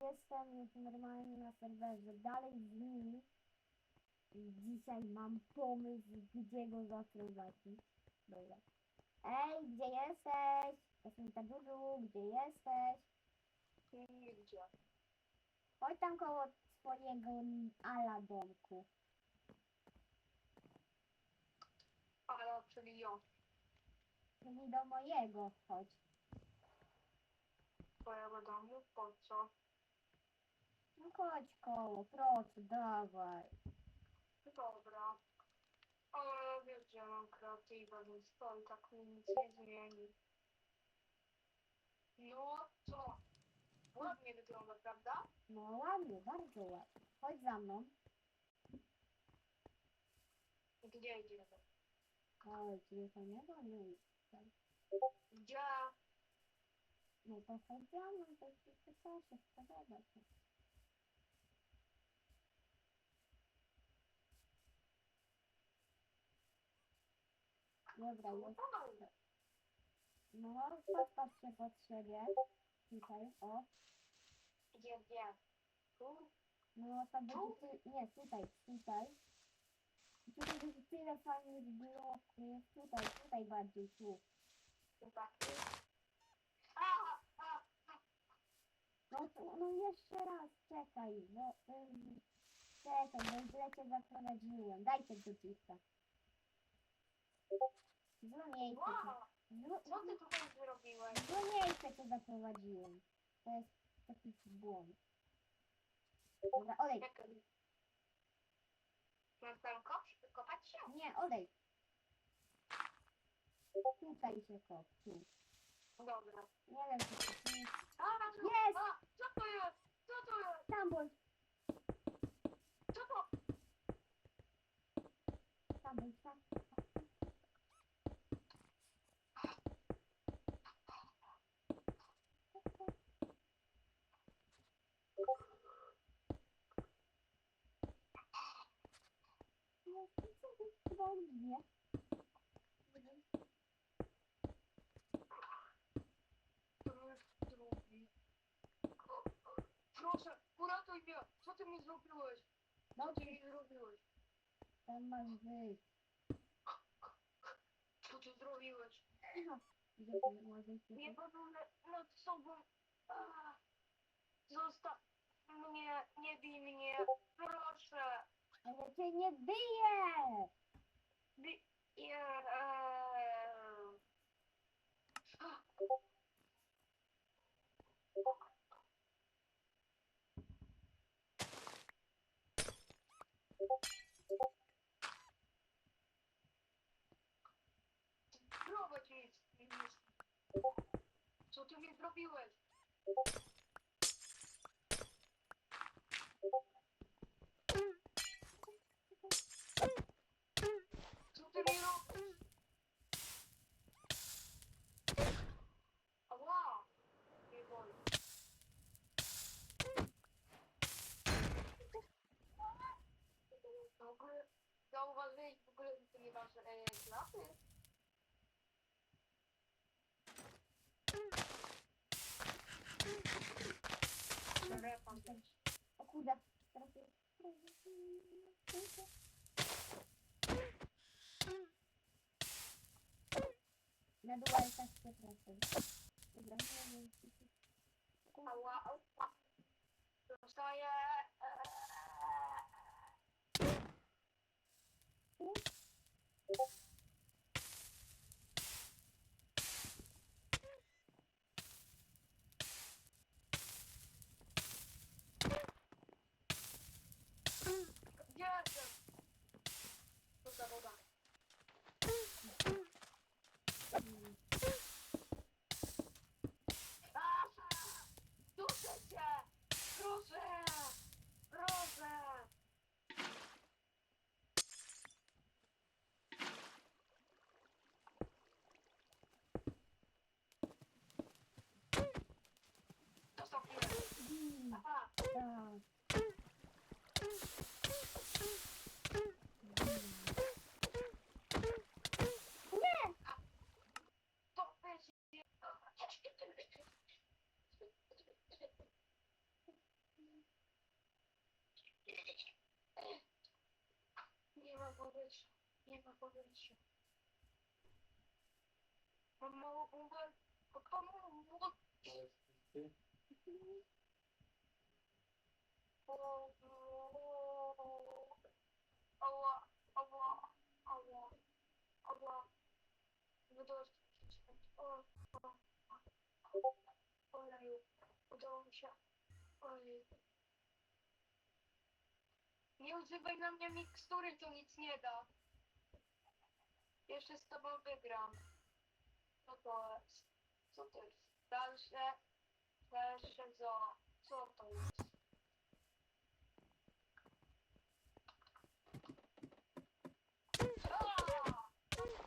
jestem już normalnie na serwerze, dalej z nimi. I Dzisiaj mam pomysł, gdzie go zaprowadzić. Dobra. Ej, gdzie jesteś? Jestem Tadudu, gdzie jesteś? Nigdzie. Chodź tam koło swojego ala domku. Ale czyli ja. Czyli do mojego chodź. Twojego domu? Po co? No chodź koło, proszę, dawaj. Dobra. Ale wiesz, że mam kreatywę, więc to i tak mi nic nie zmieni. No co? Ładnie wygląda, prawda? No ładnie, bardzo ładnie. Chodź za mną. Gdzie idziemy? Chodź, fajnego miejsca. Gdzie? No to chodź za mną, to ci się proszę, spodoba się. Dobra, jest. No, postaw się pod siebie. Tutaj, o. Gdzie, gdzie? Tu? No, to będzie ty... Nie, tutaj, tutaj. Tutaj będzie tyle fajnych bloków. Tutaj, tutaj bardziej, tu. Tu taki? A, a, No, to, no jeszcze raz, czekaj, bo... Ym, czekaj, bo źle cię zaprowadziłem. Dajcie gucika. Złe miejsce cię... wow! Złe, Co ty tutaj zrobiłeś? złe miejsce cię zaprowadziłem. To jest taki błąd. Dobra, odejdź. Jak... Mam tam kopać, kopać się? Nie, odejdź. Tutaj się kop, tu. Dobra. Nie wiem, czy to tu. A, co- Jest! A, co to jest? Co to jest? Tam bądź, Co to? tam bądź, tam. No, drugi. Proszę, uratuj mnie! Co ty mi zrobiłeś? Co ty mi zrobiłeś? tam masz wyjść. Co ty zrobiłeś? Nie pozwolę nad sobą. Ah. Zostaw mnie, nie bij mnie. Proszę. Ale cię nie bije! Yeah, uh... oh. oh. oh. oh. oh. oh. oh. oh. oh. Dostaję. powietrze. Mam mało uwag. Pomogło. Ała, ała, ała, ała. Udało się. O, o, oleju. Udało mi się. Oleju. Nie używaj na mnie mikstury, to nic nie da. Jeszcze z tobą wygram. Co to jest? Co to jest? Dalsze. Dalsze zo. Co to jest? Aaa! Tu jest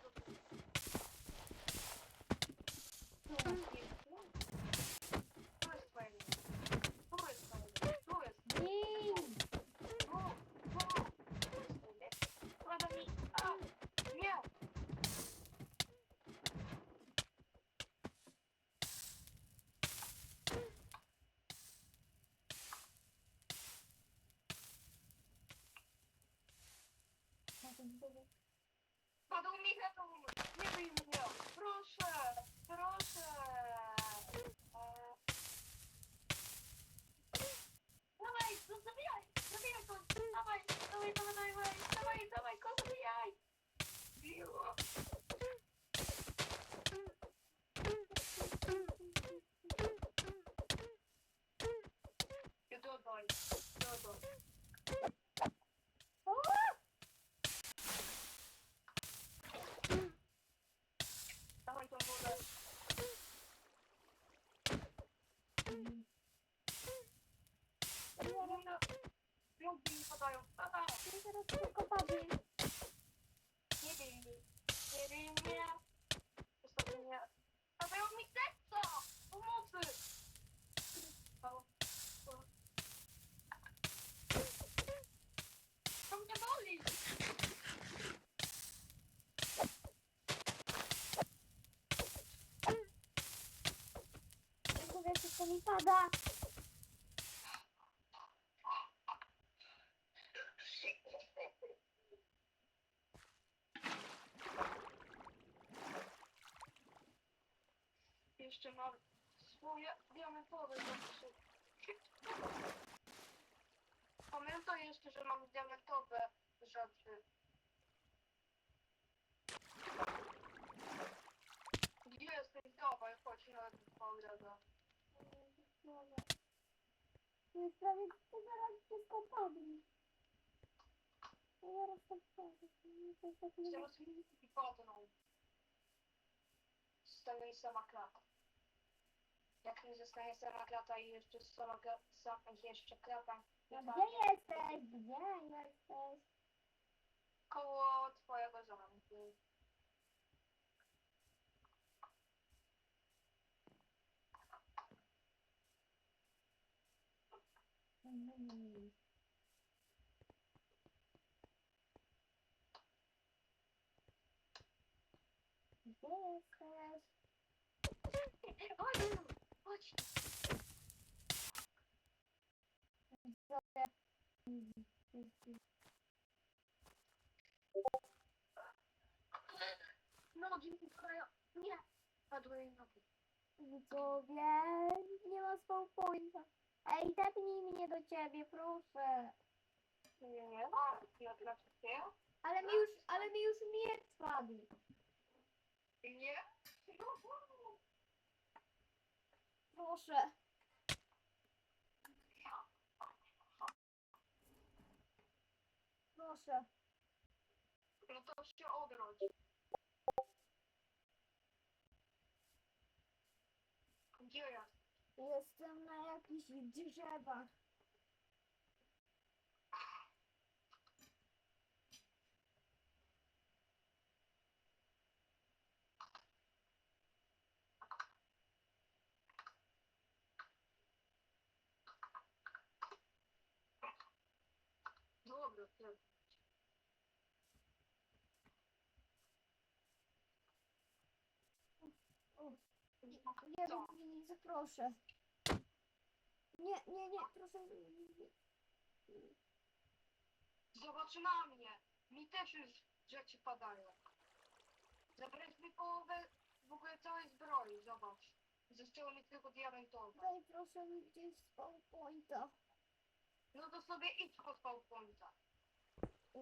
Tu jest fajnie. Tu jest fajnie. Tu jest Gin! tu, tu. Tu jest fajnie. Pada mi. A! Nie! Padł mi hełm! Nie bij mnie! Proszę! Proszę! Eee. Dawaj, no zabijaj! Zabijaj go! Dawaj, dawaj, dawaj, dawaj! Dawaj, dawaj, go zabijaj! Biło! Nie dodaj, dodaj. Dawaj tą wodę. Lubi mi podają. Tata, Ja zaraz tylko padnę. nie bij mnie. Nie bij mnie. Zostaw mnie. Padają mi serca! Pomocy! Au. Au. To mnie boli! Mówię, wszystko mi pada. Jeszcze mam swoje diamentowe rzeczy. Pamiętaj jeszcze, że mam diamentowe rzeczy. Gdzie jesteś? Dawaj, chodź na. Już prawie to zaraz wszystko padnie. Zaraz to padnie. Tak nie- Teraz i padną. Zostanie sama klata. Jak nie zostanie sama klata i jeszcze sama, sama jeszcze klata No nie gdzie jesteś? Gdzie jesteś? koło twojego zamku. Gdzie jesteś? Chodź, chodź. Sobie. Nogi mi pchają. Nie. Padły jej nogi. Widzowie, nie ma spokojna. Ej, tepnij mnie do ciebie, proszę. Nie, nie. Ja dlaczego? Ale mi już, ale mi już miecz padł. Nie. Proszę. Proszę. No to się odrodź. Gdzie jest? Jestem na jakichś drzewach. Dobra, ty. Nie rób mi nic, proszę. Nie, nie, nie, proszę. Zobacz na mnie. Mi też już rzeczy padają. Zabrać mi połowę w ogóle całej zbroi, zobacz. Zostało mi tylko diamentowe. Daj proszę mi gdzieś spawn pointa. No to sobie idź po spawn pointa. O.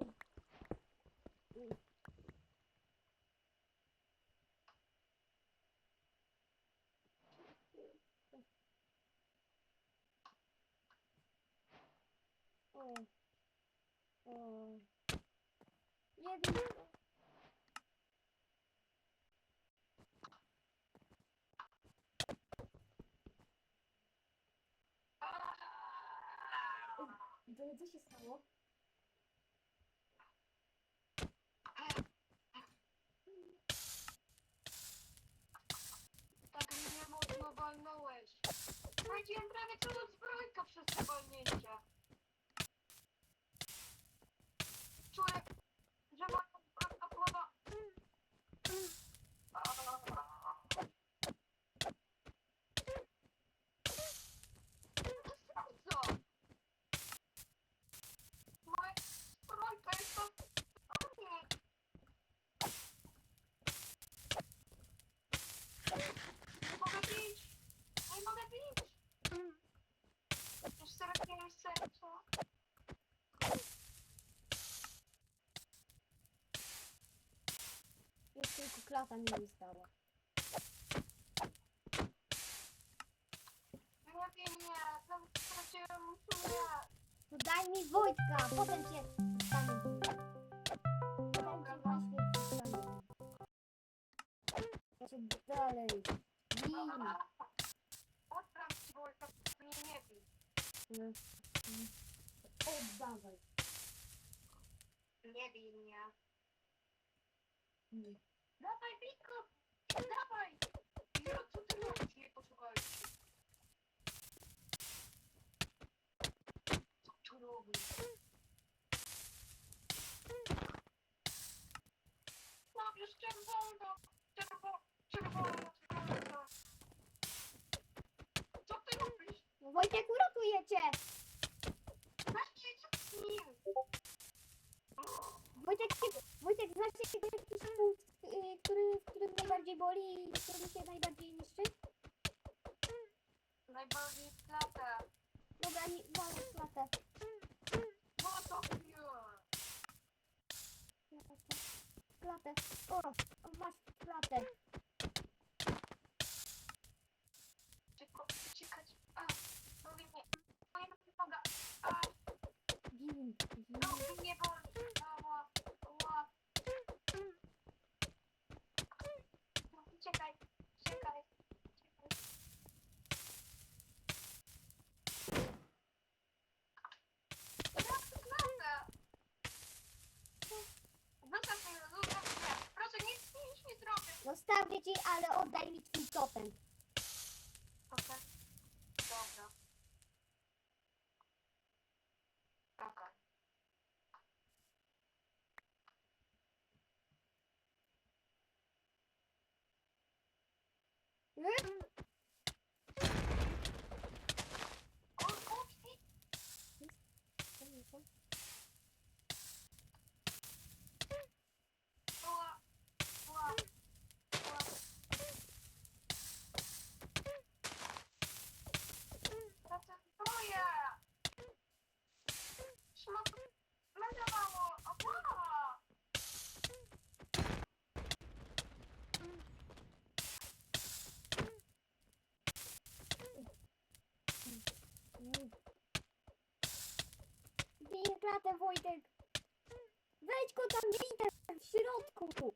O. Nie wiem. Co się stało? Już tylko klata mi wystała. Nie wiem, nie. Tam straciłem nie. To daj mi Wojtka, potem cię stanie. Potem cię właśnie stanie. Proszę dalej. Win. Odpram ci, bo tak mnie nie bij. Oddawaj. Nie bij mnie. Mm. Dawaj, Biko! Dawaj! Ja, co ty robisz? Nie posłuchajcie. Co tu robisz? Mam już czerwono! Czerwono! Czerwono! Czerwono! Co ty robisz? No Wojtek, uratuję cię! Weźcie się z nim! Wojtek, Wojtek, znasz jakiś punkt, który, w którym najbardziej boli i który się najbardziej niszczy? Najbardziej klatę. Dobra, nie, walę w klatę. No to nie. Klatę. O, masz klatę. Szybko, uciekać. A, nogi mnie. Moja noga. A, Gin, gin. nogi mnie boli. Ała, ała. No, Uciekaj, uciekaj, uciekaj. Jak to klatę? Zostaw mnie, zostaw mnie. Proszę, nic, nic nie zrobię. Zostawię ci, ale oddaj mi twój totem. Okej. Dobra. Okej. Hmm? O, kupi! Ła, ła, ła. To co twoje? Szmat... Mega mało! Ała! Bij klatę, Wojtek. Wejdź go tam, bij w środku.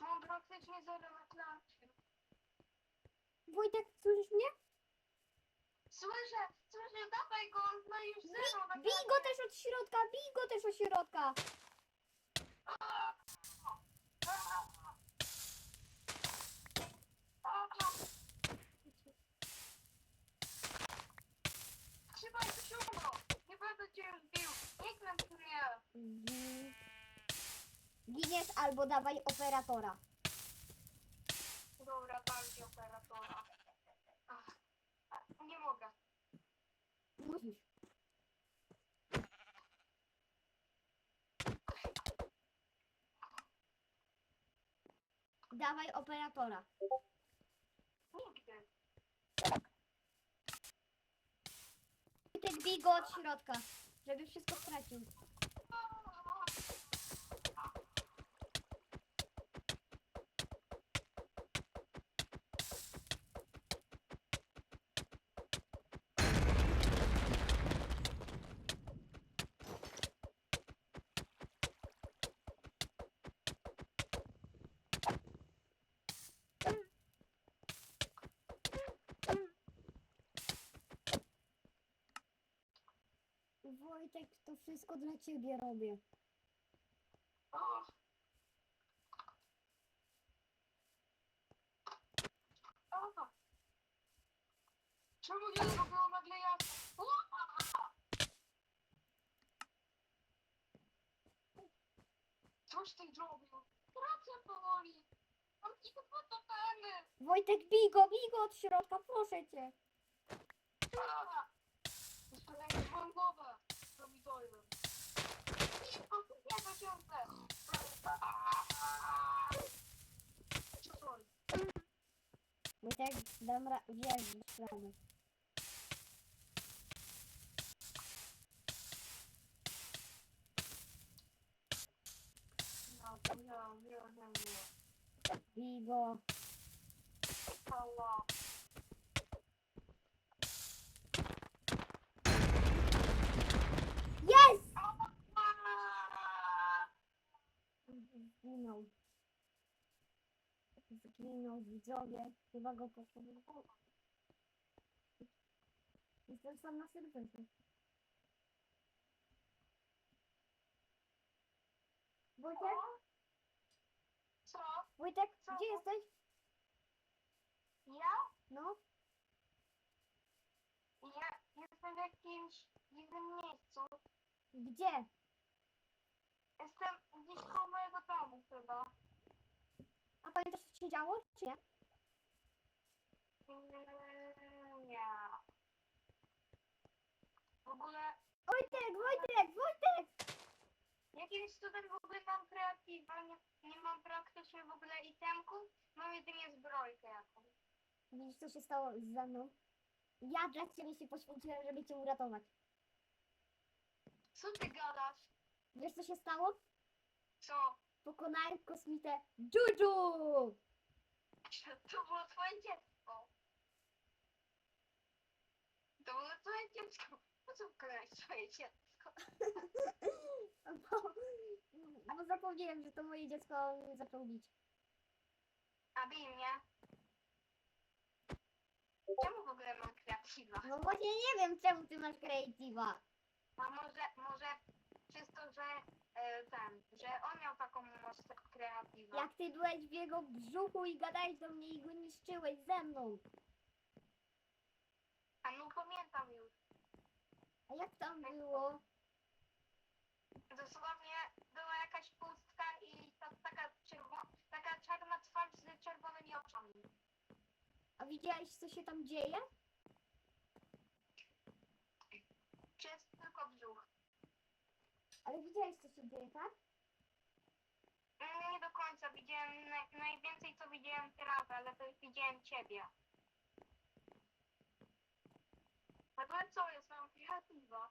Mam praktycznie zero na klacie. Wojtek, słyszysz mnie? Słyszę, słyszę, dawaj go, on ma już zero na Bij go też od środka, bij go też od środka. Trzymaj się siódmo! Nie będę cię już bił! Mnie! Gin. Giniesz albo dawaj operatora. Dobra, dam operatora. Ach, nie mogę. Musisz. operatora. Nigdy. Wojtek, bij go od środka, żeby wszystko stracił. Wojtek, to wszystko dla ciebie robię. O. O. Czemu nie zrobiło nagle ja? O! Coś ty zrobił? Praca powoli. Mam ci to fotopeny. Wojtek, bij go, bij go od środka, proszę cię. Zostawiam swoją głowę. Pomidorem. Nie, to ciągle. Co to jest? Wojtek, dam ra- wiesz, dasz radę. No, to ja, nie, nie, nie. Bij go. Ała. Jest! Zginął. Zginął widzowie. Chyba go poszedł. Jestem sam na serwerze. Wojtek? Co? Wojtek, Co? gdzie jesteś? Ja? No, Ja jestem w jakimś dziwnym miejscu. gdzie? Jestem gdzieś koło mojego domu chyba. A pamiętasz co się działo, czy nie? Mm, Nie. W ogóle Wojtek, Wojtek, Wojtek! jakimś cudem w ogóle mam kreatywę, nie, nie mam praktycznie w ogóle itemków, mam jedynie zbrojkę jakąś. Widzisz co się stało ze mną? Ja dla ciebie się poświęciłem, żeby cię uratować. Co ty gadasz? Wiesz co się stało? Co? Pokonałem kosmitę Juju! To było twoje dziecko. To było twoje dziecko. Po co wkładałeś swoje dziecko? Bo, bo zapomniałem, że to moje dziecko zaczął bić. A bij mnie. Czemu w ogóle mam kreatywa? No właśnie nie wiem, czemu ty masz creative'a. A może, może przez to, że e, ten, że on miał taką moc kreatywną. Jak ty byłeś w jego brzuchu i gadałeś do mnie i go niszczyłeś ze mną. A no pamiętam już. A jak tam było? Dosłownie była jakaś pustka i ta, taka, czerwo, taka czarna twarz z czerwonymi oczami. A widziałeś, co się tam dzieje? Ale widziałeś, co się dzieje, tak? Mm, Nie do końca widziałem, naj, najwięcej co widziałem trawę, ale to widziałem ciebie. Ale co jest, mam kreatywa.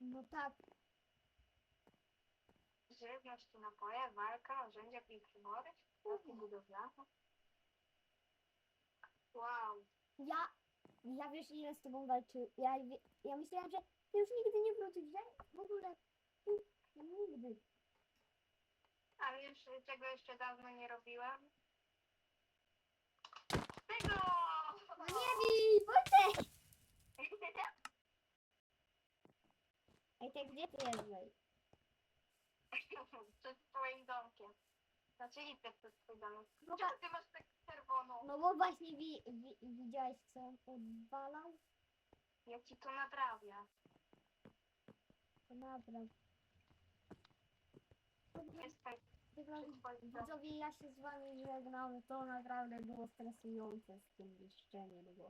No tak. Żywność, napoje, walka, narzędzia i przybory, środki budowlane. Wow. Ja, ja wiesz ile z tobą walczy. Ja, ja myślałem, że już nigdy nie wrócisz, że w ogóle. Nigdy. A wiesz, czego jeszcze dawno nie robiłem? Tego! No nie bij, Wojtek! Ej, ty gdzie ty jesteś? Przed twoim domkiem. Znaczy idę przed twoim domem. No, Czemu ty masz tak czerwoną? no bo właśnie wi, wi, widziałeś co on odwalał? Ja ci to naprawię. To naprawdę. Jestem Dobra, twoim domem. Widzowie, ja się z wami żegnam. To naprawdę było stresujące z tym niszczeniem, bo